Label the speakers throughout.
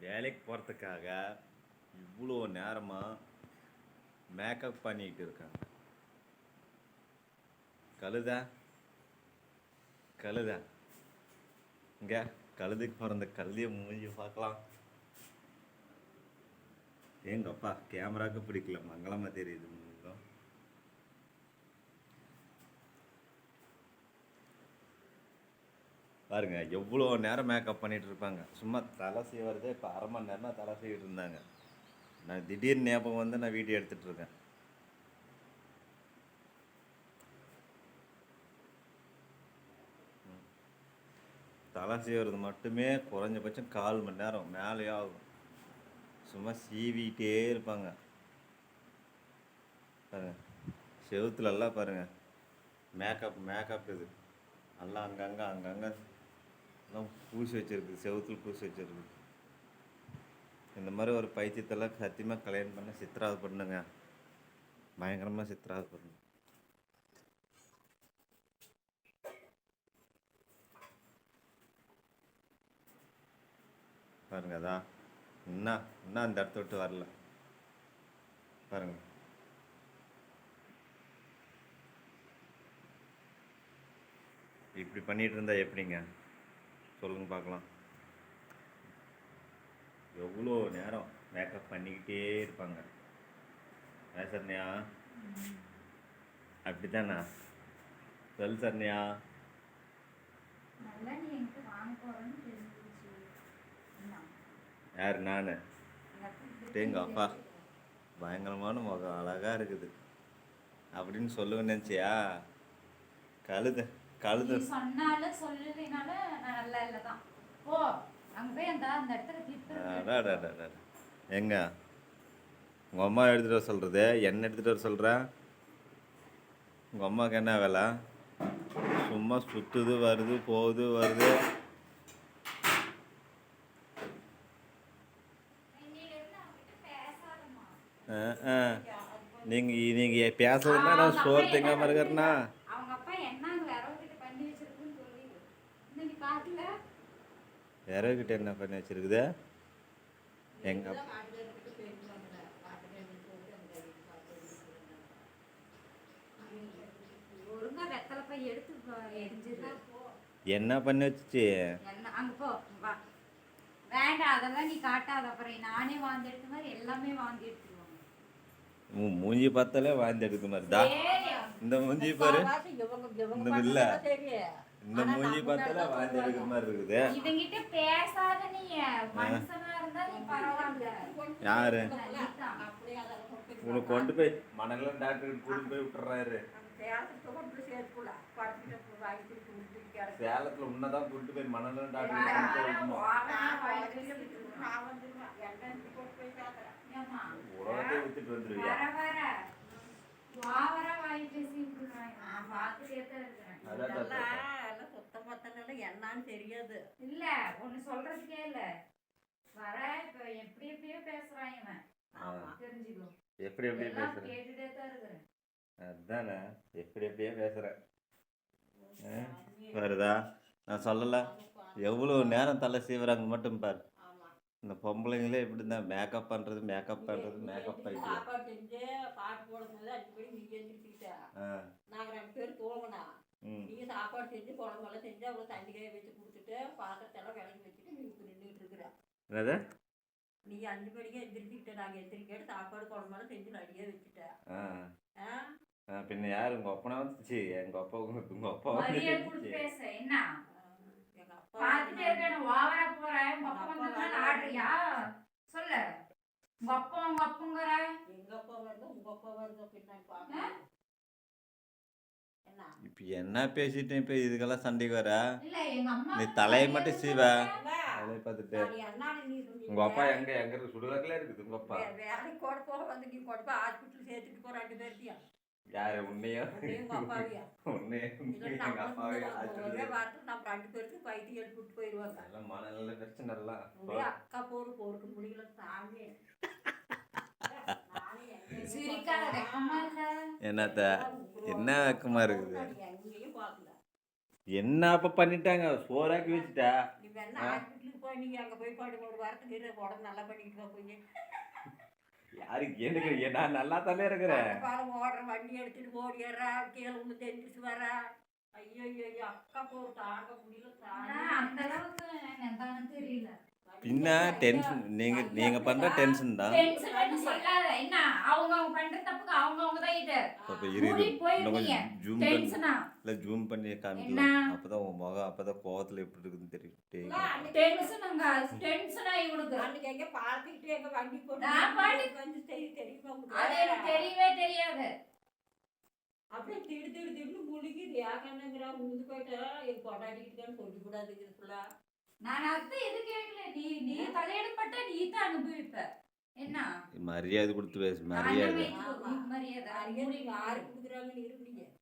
Speaker 1: வேலைக்கு போகிறதுக்காக இவ்வளோ நேரமாக மேக்கப் பண்ணிக்கிட்டு இருக்காங்க. கழுதா? கழுதா? இங்கே கழுதுக்கு பிறந்த கழுதியை மூஞ்சி பார்க்கலாம். ஏங்கப்பா கேமராவுக்கு பிடிக்கல. மங்களமாக தெரியுது. பாருங்கள் பாருங்க எவ்வளோ நேரம் மேக்கப் பண்ணிட்டு இருப்பாங்க சும்மா தலை செய்வதே இப்போ அரை மணி நேரமாக தலை சீவிட்டு இருந்தாங்க நான் திடீர்னு ஞாபகம் வந்து நான் வீடியோ எடுத்துட்டு இருக்கேன் தலை செய்வது மட்டுமே குறைஞ்சபட்சம் கால் மணி நேரம் மேலேயே ஆகும். சும்மா சீவிட்டே இருப்பாங்க. பாருங்க செவுத்துலலாம் பாருங்க. மேக்கப் மேக்கப் இது. நல்லா அங்கங்கே அங்கங்கே எல்லாம் பூசி வச்சுருக்கு செவுத்துல பூசி வச்சுருக்கு. இந்த மாதிரி ஒரு பைத்தியத்தெல்லாம் சத்தியமாக கல்யாணம் பண்ண சித்திராவது பண்ணுங்க. பயங்கரமாக சித்திராவது பண்ணுங்க. பாருங்க அதான் இன்னும் இன்னும் அந்த இடத்த விட்டு வரல. பாருங்க. இப்படி பண்ணிட்டு இருந்தா எப்படிங்க? சொல்லுங்க பார்க்கலாம். எவ்வளோ நேரம் மேக்கப் பண்ணிக்கிட்டே இருப்பாங்க. சரண்யா? அப்படித்தானா? சொல் சரண்யா? யார்? நான்.
Speaker 2: எங்க அப்பா.
Speaker 1: பயங்கரமான முகம் அழகா இருக்குது. அப்படின்னு சொல்லுவேன்னு நினச்சியா? கழுத. கழுத.
Speaker 2: சொன்னாலும் சொல்லலைனாலும் நான் நல்லா இல்லை தான் போ அங்க போய் அந்த அந்த இடத்துல கிளிப்.
Speaker 1: எங்க உங்கள் அம்மா எடுத்துகிட்டு வர சொல்கிறது என்ன எடுத்துகிட்டு வர சொல்கிற உங்கள் அம்மாவுக்கு என்ன வேலை? சும்மா சுற்றுது வருது போகுது வருது. நீங்கள் நீங்கள் பேசுறதுன்னா நான் சோறு திங்காமல் இருக்கிறேன்னா
Speaker 2: அவங்க அப்பா என்ன அங்க வரவங்கிட்ட பண்ணி வச்சிருக்குன்னு சொல்லி இன்னைக்கு பாக்கல
Speaker 1: விறகுகிட்ட என்ன பண்ணி வச்சிருக்குது? எங்கள் என்ன பண்ணி வச்சுச்சு?
Speaker 2: என்ன அங்க போ வா. வேண்டாம் அதெல்லாம் நீ காட்டாத. அப்புறம் நானே வாந்தி எடுத்த மாதிரி எல்லாமே வாந்தி எடுத்துருவாங்க.
Speaker 1: உன் மூஞ்சி பார்த்தாலே வாந்தி எடுக்க மாதிரி. இந்த மூஞ்சி பாரு. இந்த இல்ல. இந்த மூஞ்சி பார்த்தாலே வாந்தி எடுக்கிற மாதிரி இருக்குது.
Speaker 2: இவங்கிட்ட பேசாத நீ மனுஷனா இருந்தா நீ பரவாயில்ல.
Speaker 1: யாரு. உனக்கு கொண்டு போய் மணலாம் டாக்டர் கூட்டிட்டு போய் விட்டுறாரு. சேலத்துல உன்னதான் கூட்டிட்டு போய் மணலாம் டாக்டர் உலகத்தை வித்துட்டு வந்துருவியா. அதான் தப்பு.
Speaker 3: எல்லாம் சுத்த பத்தல என்னன்னு தெரியாது.
Speaker 2: இல்ல ஒண்ணு சொல்றதுக்கே இல்ல. வர இப்ப எப்படி எப்படியோ பேசுறான் இவன். தெரிஞ்சுக்கோ.
Speaker 1: எப்படி எப்படி
Speaker 2: எல்லாம்
Speaker 1: பேசுற?
Speaker 2: கேட்டுட்டே தான் இருக்கிறேன்.
Speaker 1: அதானே எப்படி எப்படியே பேசுறேன்? வருதா? நான் சொல்லல. எவ்வளோ நேரம் தலை சீவுறாங்க மட்டும் பாரு.
Speaker 3: ஆமா.
Speaker 1: இந்த பொம்பளைங்களே இப்படி தான் மேக்கப் பண்ணுறது மேக்கப் பண்ணுறது மேக்கப் பண்ணிட்டு
Speaker 3: பாட்டு போடும்போது மணி நீ எழுந்திரிச்சிட்ட
Speaker 1: ஆ.
Speaker 3: நாங்க ரெண்டு பேரும் தூங்கினா.
Speaker 1: ம்.
Speaker 3: நீ சாப்பாடு செஞ்சு குழம்பெல்லாம் செஞ்சு அவ்வளோ தண்ணி காய வச்சு கொடுத்துட்டு பாத்திரத்தெல்லாம் விளக்கி வச்சுட்டு நீ இப்போ நின்றுட்டு இருக்கிற.
Speaker 1: என்னது?
Speaker 3: நீ அஞ்சு மணிக்கு எந்திரிச்சுக்கிட்ட நாங்க எந்திரிக்கிட்டு சாப்பாடு குழம்பெல்லாம் செஞ்சு ரெடியாக வச்சுட்ட.
Speaker 1: ஆ. பின்ன யார்? உங்கள் அப்பனா வந்துச்சு. எங்கள் அப்பா உங்கள் அப்பா
Speaker 2: பேச என்ன?
Speaker 3: எங்க அப்பா
Speaker 2: பார்த்துட்டே இருக்கேன் ஓவரா போறேன் உங்க அப்பா வந்ததுனால ஆடுறியா? சொல்லு. உங்க அப்பா உங்க அப்பங்கிற?
Speaker 3: எங்க அப்பா வருது உங்க அப்பா வருது பார்க்க என்ன
Speaker 1: இப்போ என்ன பேசிட்டேன் இப்போ இதுக்கெல்லாம் சண்டைக்கு வர?
Speaker 2: இல்ல எங்க அம்மா
Speaker 1: நீ தலையை மட்டும் சீவ. தலையை பார்த்துட்டு? உங்கள் அப்பா எங்கே? எங்கே இருக்கு சுடுகாட்டில் இருக்குது உங்கள் அப்பா?
Speaker 3: வேலைக்கு கூட போக வந்து நீ கொண்டு போய் ஹாஸ்பிட்டல் சேர்த்துட்டு போ ரெண்டு பேர்த்தையும்.
Speaker 1: யார் உன்னையோ?
Speaker 3: உன்னையும் உங்க அப்பாவையும்
Speaker 1: உன்னே
Speaker 3: இல்லை
Speaker 1: எங்கள் அப்பாவே
Speaker 3: நம்ம ரெண்டு பேருக்கு பைத்தியம் எழுப்பிட்டு போயிடுவாங்க
Speaker 1: எல்லாம் மனநல பிரச்சனை எல்லாம்
Speaker 3: அக்கா போரு போருக்கு முடியல சாமி
Speaker 1: என்னத்த? என்ன வெக்கமா இருக்குது? என்ன அப்ப பண்ணிட்டாங்க? சோறாக்கி வச்சுட்டா யாருக்கு எனக்கு நான் நல்லா தானே இருக்கிறேன்.
Speaker 3: ஓடுற வண்டி எடுத்துட்டு ஓடிடுறா கீழே ஒன்று தெரிஞ்சிட்டு வரா ஐயோ ஐயோ அக்கா போ தாங்க முடியல
Speaker 2: அந்த அளவுக்கு தெரியல.
Speaker 1: பின்ன டென்ஷன் நீங்க நீங்க பண்ற டென்ஷன் தான்.
Speaker 2: டென்ஷன் சொல்லாத. என்ன? அவங்க அவங்க பண்ற தப்புக்கு அவங்க அவங்க தான் இது
Speaker 1: அப்ப இரு கொஞ்சம் ஜூம் பண்ணி.
Speaker 2: டென்ஷனா
Speaker 1: இல்ல ஜூம் பண்ணி
Speaker 2: என்ன?
Speaker 1: காமிக்கலாம் அப்பதான் உன் முகம் அப்பதான் கோவத்துல எப்படி இருக்குன்னு தெரியும்.
Speaker 2: டென்ஷனுங்க டென்ஷனா இவனுக்கு.
Speaker 3: அன்னைக்கு எங்க பார்த்துக்கிட்டு எங்க வண்டி போட்டு
Speaker 2: நான் பாட்டு-
Speaker 3: வந்து தெரியும் தெரியுமா
Speaker 2: அது எனக்கு தெரியவே தெரியாது.
Speaker 3: அப்படியே திடு திடு திடுன்னு முழுகிது. யாக்கண்ணுங்கிறா முழுந்து போயிட்டா? எங்க கொண்டாடிக்கிட்டு சொல்லி கூடாது இதுக்குள்ள.
Speaker 2: நான் அதான் எது கேட்கல? நீ நீ தலையிடப்பட்ட நீ தான் அனுபவிப்ப. என்ன?
Speaker 1: மரியாதை கொடுத்து பேசு மரியாதை.
Speaker 2: மரியாதை.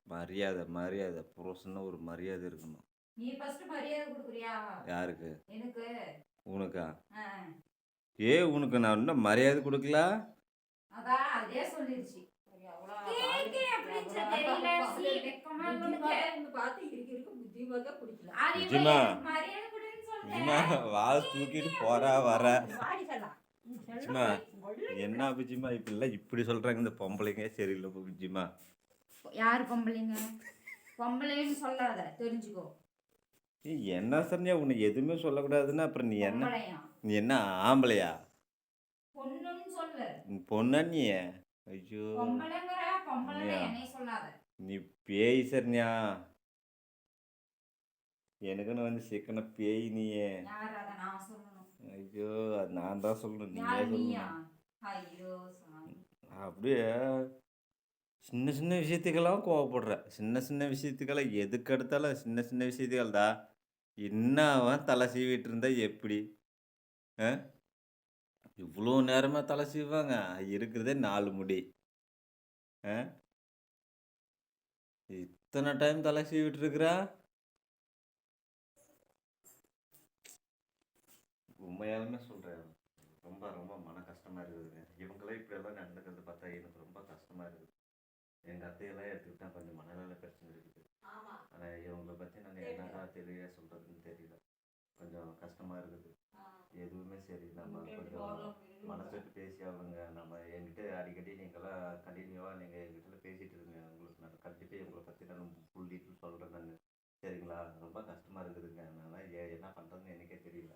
Speaker 1: மரியாதை மரியாதை. புருஷன்னா ஒரு மரியாதை இருக்கணும்.
Speaker 2: நீ ஃபர்ஸ்ட் மரியாதை கொடுக்குறியா?
Speaker 1: யாருக்கு?
Speaker 2: எனக்கு.
Speaker 1: உனக்கா? ஏ உனக்கு நான் இன்னும் மரியாதை கொடுக்கல?
Speaker 2: அதான் அதே சொல்லிருச்சு.
Speaker 1: நிஜமா? சும்மா வால் தூக்கிட்டு போறா வர. சும்மா என்ன பிஜிமா இப்படிலாம் இப்படி சொல்றாங்க இந்த பொம்பளைங்க. சரியில்லை பிஜிமா
Speaker 2: யார் பொம்பளைங்க? பொம்பளைன்னு சொல்லாத தெரிஞ்சுக்கோ.
Speaker 1: நீ என்ன சரண்யா உன்னை எதுவுமே சொல்லக்கூடாதுன்னா அப்புறம் நீ என்ன? நீ என்ன ஆம்பளையா? பொண்ணா நீ? ஐயோ. நீ பேய் சரண்யா. எனக்குன்னு வந்து சிக்கன பேய் நீயே. ஐயோ அது நான் தான் சொல்லணும். நீயே சொல்லணும். அப்படியே சின்ன சின்ன விஷயத்துக்கெல்லாம் கோவப்படுற சின்ன சின்ன விஷயத்துக்கெல்லாம் எதுக்கு எடுத்தாலும் சின்ன சின்ன விஷயத்துக்கள் தான் என்னவன் தலை சீவிட்டு இருந்தா எப்படி? இவ்வளோ நேரமாக தலை சீவாங்க இருக்கிறதே நாலு முடி. இத்தனை டைம் தலை சீவிட்டு இருக்கிறா? உண்மையாலுமே சொல்கிறேன் ரொம்ப ரொம்ப மன கஷ்டமாக இருக்குதுங்க இவங்களே இப்படியெல்லாம் நடந்துக்கிறது பார்த்தா எனக்கு ரொம்ப கஷ்டமாக இருக்குது. எங்கள் அத்தையெல்லாம் எடுத்துக்கிட்டா கொஞ்சம் மனநல பிரச்சனை இருக்குது. ஆனால் இவங்கள பற்றி நான் என்னடா தெளிவாக சொல்கிறதுன்னு தெரியல. கொஞ்சம் கஷ்டமாக இருக்குது. எதுவுமே சரி நம்ம கொஞ்சம் மனசு விட்டு பேசி அவங்க நம்ம என்கிட்ட அடிக்கடி நீங்களாம் கண்டினியூவாக நீங்கள் என்கிட்ட பேசிகிட்டு இருங்க. உங்களுக்கு நான் கண்டிப்பாக உங்களை பற்றி நான் புள்ளிட்டு சொல்கிறேன் நான். சரிங்களா? ரொம்ப கஷ்டமாக இருக்குதுங்க அதனால் ஏ என்ன பண்ணுறதுன்னு எனக்கே தெரியல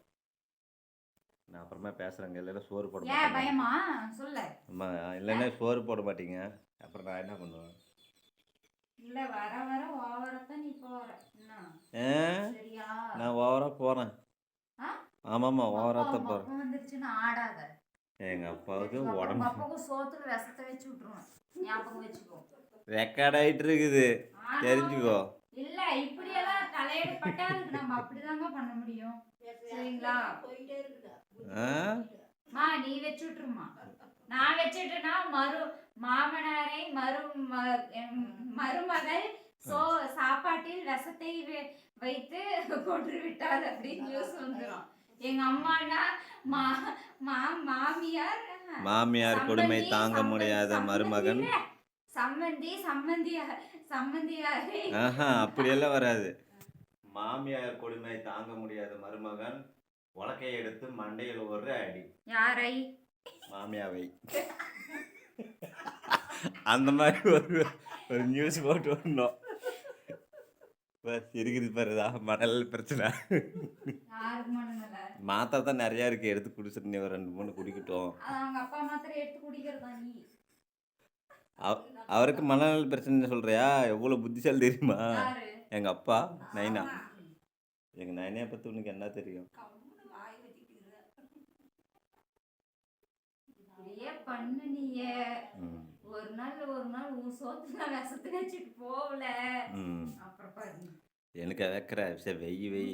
Speaker 1: நான் அப்புறமா பேசுகிறேங்க இல்லைன்னா சோறு போட
Speaker 2: ஏன்
Speaker 1: மாட்டேங்க.
Speaker 2: பயமா? சொல்லு.
Speaker 1: அம்மா இல்லைன்னா சோறு போட மாட்டீங்க. அப்புறம் நான் என்ன பண்ணுவேன்?
Speaker 2: இல்ல வர வர ஓவரத்தான் நீ போற. என்ன?
Speaker 1: ஏ
Speaker 2: சரியா?
Speaker 1: நான் ஓவராக போகிறேன்
Speaker 2: ஆ?
Speaker 1: ஆமாம்மா ஓவராக தான் போகிறேன்
Speaker 2: வந்துருச்சுன்னு ஆடாத.
Speaker 1: எங்கள் அப்பாவுக்கு உடம்பு
Speaker 2: அப்பாவுக்கு சோத்துல விஷத்தை வச்சு விட்டுருவேன். ஞாபகம் வச்சுக்கோ.
Speaker 1: ரெக்கார்ட் ஆகிட்டு இருக்குது
Speaker 2: ஆனா,
Speaker 1: தெரிஞ்சுக்கோ.
Speaker 2: இல்ல இப்படியெல்லாம் தலையிடப்பட்டா அதுக்கு நம்ம அப்படிதாங்க பண்ண முடியும். சரிங்களா? மா நீ வச்சு விட்டுருமா நான் வச்சுட்டேன்னா மறு மாமனாரை மறு மருமகள் சோ சாப்பாட்டில் வை- வைத்து கொன்று விட்டார் அப்படின்னு நியூஸ் வந்துடும் எங்க அம்மானா மா மாமியார்
Speaker 1: மாமியார் கொடுமை தாங்க முடியாத மருமகன்.
Speaker 2: சம்பந்தியா சம்பந்தியாரை.
Speaker 1: ஆஹா அப்படியெல்லாம் வராது. மாமியார் கொடுமை தாங்க முடியாத மருமகன் உலக்கையை எடுத்து மண்டையில் ஒரு அடி.
Speaker 2: யாரை?
Speaker 1: மாமியாவை. அந்த மாதிரி ஒரு ஒரு நியூஸ் போட்டு வரணும் இருக்குது பாருதா மணல் பிரச்சனை. மாத்திரை தான் நிறையா இருக்கு எடுத்து குடிச்சிட்டு ஒரு ரெண்டு மூணு குடிக்கட்டும். அவருக்கு மனநல பிரச்சனை சொல்றியா? எவ்வளோ புத்திசாலி தெரியுமா? எங்கள் அப்பா நைனா. எங்கள் நைனையை பற்றி உனக்கு என்ன தெரியும்?
Speaker 3: கம்முனு வாய் வச்சுட்டு இரு.
Speaker 2: இப்படியே பண்ணு நீயே
Speaker 1: ம்.
Speaker 2: ஒரு நாள் ஒரு நாள் உன் சோத்துல விஷத்தை வச்சுட்டு போகல. அப்புறம் பாரு
Speaker 1: எனக்கு வைக்கிற சரி வெய் வெய்.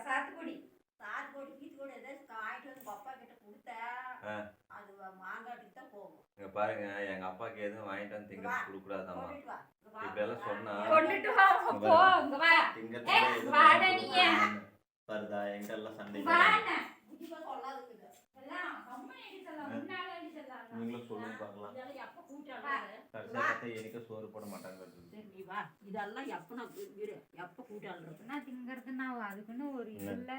Speaker 2: சாத்துக்குடி.
Speaker 3: சாத்துக்கொடி கீத்துக்கொடி ஏதாச்சும் காய்ட்டு வந்து அப்பா கிட்ட கொடுத்தேன்
Speaker 1: ஆ.
Speaker 3: அது மாங்காட்டுக்கு தான் போகும்
Speaker 1: இங்கே பாருங்க எங்கள் அப்பாவுக்கு எதுவும் வாங்கிட்டு வந்து திங்க கொடுக்கூடாதாம்மா
Speaker 3: வா.
Speaker 1: இப்படியெல்லாம் சொன்னா
Speaker 2: கொண்டுட்டு வா போ. இங்க வா
Speaker 1: திங்க சண்டை
Speaker 2: எல்லாம் முன்னால.
Speaker 1: நீங்களும் சொல்லுங்க பார்க்கலாம்.
Speaker 3: எப்ப
Speaker 1: எனக்கு சோறு போட மாட்டாங்க
Speaker 3: சரி வா. இதெல்லாம் எப்ப நான் எப்ப கூட்டாடுறது
Speaker 2: என்ன திங்கறதுன்னா அதுக்குன்னு ஒரு இல்ல.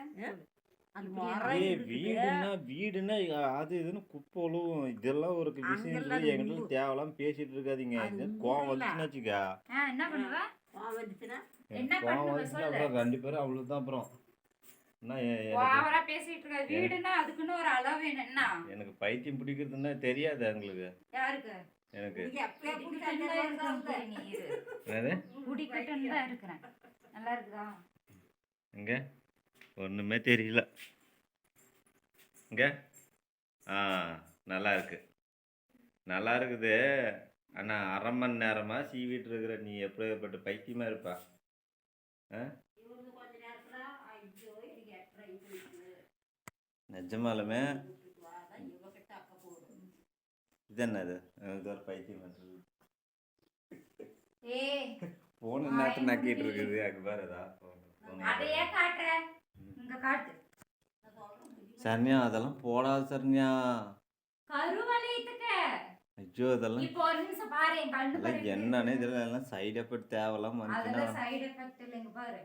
Speaker 1: வீடுன்னா வீடுன்னா அது இதுன்னு குப்பை ஒழுவும் இதெல்லாம் ஒரு விஷயம் எங்கிட்ட தேவையில்லாம பேசிட்டு இருக்காதீங்க. கோவம். வந்துச்சுன்னு வச்சுக்க.
Speaker 2: ஆ, என்ன பண்ணுவ?
Speaker 3: கோவம் வந்துச்சுன்னா.
Speaker 1: அப்புறம் ரெண்டு பேரும் அவ்வளவுதான் அப்புறம்.
Speaker 2: ஓவரா பேசிட்டு இருக்க. வீடுன்னா அதுக்குன்னு ஒரு அளவு வேணும். என்ன?
Speaker 1: எனக்கு பைத்தியம் பிடிக்கிறதுன்னா தெரியாது எங்களுக்கு
Speaker 2: யாருக்கு?
Speaker 1: எனக்கு
Speaker 2: குடிக்கட்டுன்னு தான் இருக்கிறேன். நல்லா இருக்குதா?
Speaker 1: இங்க ஒண்ணுமே தெரியல இங்க ஆ நல்லா இருக்கு நல்லா இருக்குது ஆனா அரை மணி நேரமா சீவிட்டு இருக்கிற நீ எப்படிப்பட்ட பைத்தியமா இருப்பா
Speaker 3: இவரு கொஞ்ச நேரத்துல ஐயோ எனக்கு எட்டரை இது இருக்குது.
Speaker 1: நிஜமாலுமே. இது என்னது இது ஒரு பைத்தியம் பண்றது
Speaker 2: ஏய்,
Speaker 1: போன நேரத்தை நக்கிட்டு. இருக்குது அதா சரண்யா அதெல்லாம் போடாது சரண்யா. ஐயோ இதெல்லாம்
Speaker 2: இப்போ ஒரு நிமிஷம் பாரு, என் கண்ணு
Speaker 1: இதெல்லாம்
Speaker 2: பாரு.
Speaker 1: என்னன்னு இதெல்லாம் எல்லாம் சைடு எஃபெக்ட்
Speaker 2: அதெல்லாம் side effect இல்லைங்க பாரு.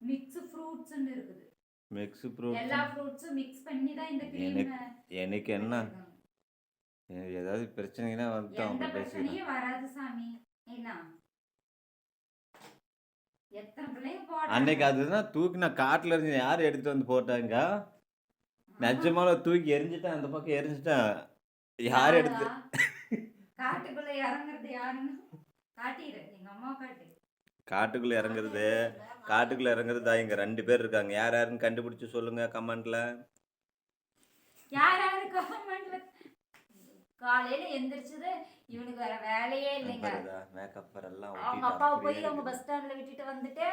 Speaker 2: Fruits ன்னு இருக்குது.
Speaker 1: மிக்ஸ் ப்ரூட்
Speaker 2: எல்லா ஃப்ரூட்ஸும் மிக்ஸ் பண்ணி தான் இந்த கிரீம்
Speaker 1: எனக்கு என்ன? ஏதாவது பிரச்சனைனா
Speaker 2: எந்த
Speaker 1: அவங்க
Speaker 2: பிரச்சனையும் வராது சாமி. என்ன
Speaker 1: அன்னைக்கு அதுதான் தூக்கி நான் காட்டுல இருந்து யார் எடுத்துட்டு வந்து போட்டாங்க? நிஜமால தூக்கி எரிஞ்சிட்டேன் அந்த பக்கம் எரிஞ்சிட்டேன். யார் எடுத்து
Speaker 2: காட்டுக்குள்ள இறங்குறது யாருன்னு? காட்டிடு எங்க அம்மா காட்டு.
Speaker 1: காட்டுக்குள்ள இறங்குறது காட்டுக்குள்ள இறங்குறதா இங்க ரெண்டு பேர் இருக்காங்க. யார் யாருன்னு கண்டுபிடிச்சு சொல்லுங்க கமெண்ட்ல
Speaker 2: யார் யாரு கவர்மெண்ட்ல காலையில எந்திரிச்சது இவனுக்கு வேற வேலையே இல்லைங்க.
Speaker 1: மேக்கப் எல்லாம்
Speaker 2: அவங்க அப்பாவை போய் அவங்க பஸ் ஸ்டாண்ட்ல விட்டுட்டு வந்துட்டு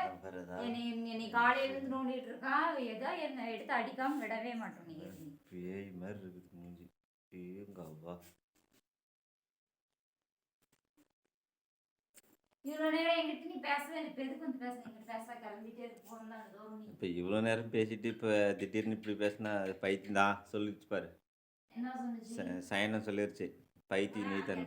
Speaker 2: என்னை என்னை காலையில இருந்து நோண்டிட்டு இருக்கான் ஏதோ என்ன எடுத்து அடிக்காம விடவே மாட்டோம் நீ
Speaker 1: பேய் மாதிரி இருக்குது மூஞ்சி. அவ்வா
Speaker 2: இவ்வளவு நேரம் என்கிட்ட நீ பேசவே இல்லை. இப்ப எதுக்கு வந்து பேச எங்கிட்ட பேச கிளம்பிட்டே தான் நீ
Speaker 1: இப்போ இவ்வளோ நேரம் பேசிட்டு இப்போ திடீர்னு இப்படி பேசினா அது பைத்தியம் தான். சொல்லிச்சு பாரு.
Speaker 2: என்ன சொன்னுச்சு
Speaker 1: சயனம் சொல்லிருச்சு. பைத்தியம் நீ தானே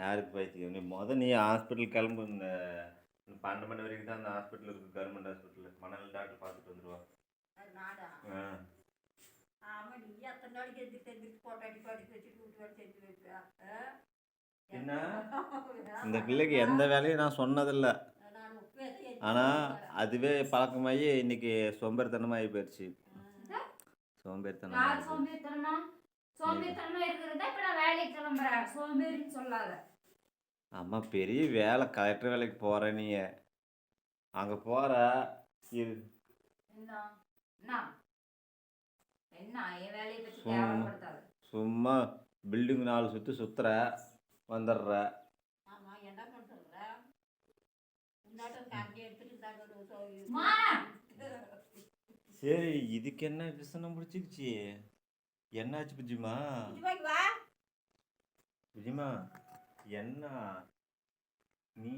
Speaker 1: யாருக்கு பைத்தியம்? நீ முத நீ ஹாஸ்பிட்டல் கிளம்பு இந்த பன்னெண்டு மணி வரைக்கும் தான் அந்த ஹாஸ்பிட்டல் இருக்குது கவர்மெண்ட் ஹாஸ்பிட்டல் மணல் டாக்டர் பார்த்துட்டு வந்துடுவா ஆ.
Speaker 3: ஆமா நீ எத்தனை நாளைக்கு எந்திரிச்சு எந்திரிச்சு போட்டாடி படிக்க வச்சுட்டு வீட்டு வேலை செஞ்சு வைப்பா?
Speaker 1: என்ன? இந்த பிள்ளைக்கு எந்த வேலையும் நான் சொன்னதில்லை. ஆனால். அதுவே பழக்கமாகி இன்னைக்கு சோம்பேறித்தனமாகி போயிடுச்சு.
Speaker 2: யார்
Speaker 1: சோம்பேறித்தனம்
Speaker 2: சோம்பேறித்தனமா? சோம்பேறித்தனமா இருக்கிறதா? இப்ப நான் வேலைக்கு கிளம்புறேன் சோம்பேறின்னு சொல்லாத.
Speaker 1: அம்மா பெரிய வேலை. கலெக்டர் வேலைக்கு போகிற நீ அங்கே போகிற இது
Speaker 2: என்ன என்ன என்ன என் வேலையை பத்தி
Speaker 1: சும்மா. பில்டிங் நாலு சுற்றி சுற்றுற வந்துடுற. சரி. இதுக்கு என்ன விசனம் பிடிச்சிக்கிச்சு என்னாச்சு புஜிமா? புஜிமா என்ன? நீ?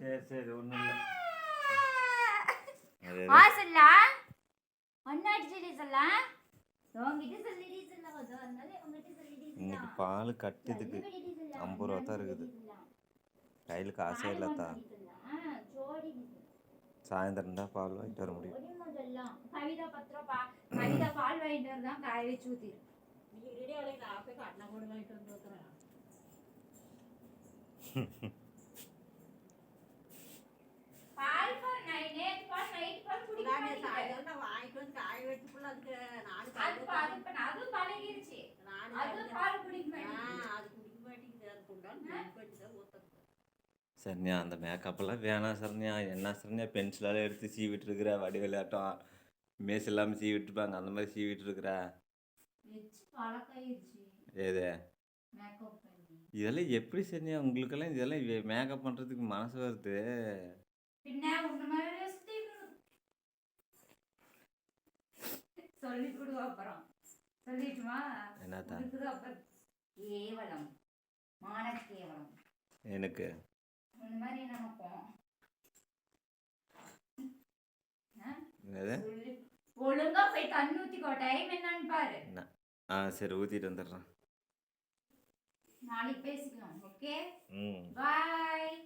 Speaker 1: சரி சரி ஒன்றும் இல்லை இன்னைக்கு பால் கட்டுதுக்கு. ஐம்பது ரூபா தான் இருக்குது. கையில் காசே இல்லத்தா சாயந்தரம் தான் பால் வாங்கிட்டு வர முடியும்.
Speaker 2: கவிதா பத்து ரூபா கவிதா பால் வாங்கிட்டு வரதான் காய
Speaker 3: வச்சுக்குள்ள அதுக்கு நானும்
Speaker 2: அது பழகிருச்சு.
Speaker 3: நானும்
Speaker 2: அது பால் குடிக்க
Speaker 3: ஆ,
Speaker 2: மாட்டேங்குது.
Speaker 3: அது குடிக்க மாட்டேங்குது. அது.
Speaker 1: சரண்யா அந்த மேக்கப்லாம் வேணாம் சரண்யா. என்ன சரண்யா பென்சிலால் எடுத்து சீவிட்டு இருக்கிற வடி விளையாட்டம். மேஸ் இல்லாமல் சீவிட்டு இருப்பாங்க. அந்த மாதிரி சீவிட்டு இருக்கிற.
Speaker 2: பழக்காயிருச்சு.
Speaker 1: ஏது இதெல்லாம் எப்படி சரண்யா? உங்களுக்கெல்லாம் இதெல்லாம் மேக்கப் பண்ணுறதுக்கு மனசு வருது.
Speaker 2: பின்ன உன்ன மாதிரி வச்சுட்டு சொல்லி கொடு அப்புறம். சொல்லிட்டுமா?
Speaker 1: என்னத்தா?
Speaker 2: இருக்குது அப்புறம். கேவலம். மான கேவலம்
Speaker 1: எனக்கு?
Speaker 2: இந்த மாதிரி ஒழு- ஒழுங்கா போய் தண்ணி ஊத்திக்கோ டைம் என்னன்னு பாரு.
Speaker 1: ஆ சரி ஊற்றிட்டு வந்துடுறேன்.
Speaker 2: நாளைக்கு பேசிக்கலாம் ஓகே பாய்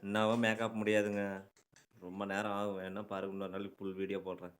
Speaker 1: என்னவோ மேக்கப் முடியாதுங்க. ரொம்ப நேரம் ஆகும். வேணா பாருங்க இன்னொரு நாளைக்கு ஃபுல் வீடியோ போடுறேன்.